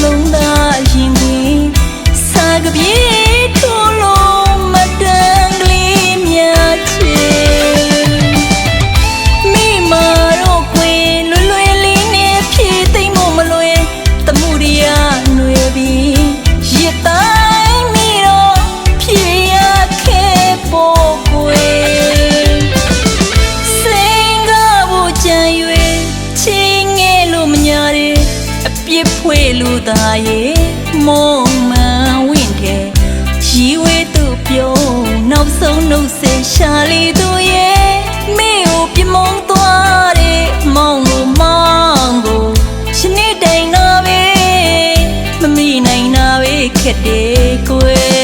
龙的印 စ်ဖွေလူသားရေမုံမှန်ဝင့်တယ်ရီဝဲသူပြုံးနောက်ဆုံးနှုတ်ဆက်ရှာလီသူရေမင်းကိုပြမုံသွားတဲ့မောင်ကိုမောင်ကိုရှင်နေတိုင်နာပဲမမိနိုင်နာပဲခက်တယ်ကိုယ်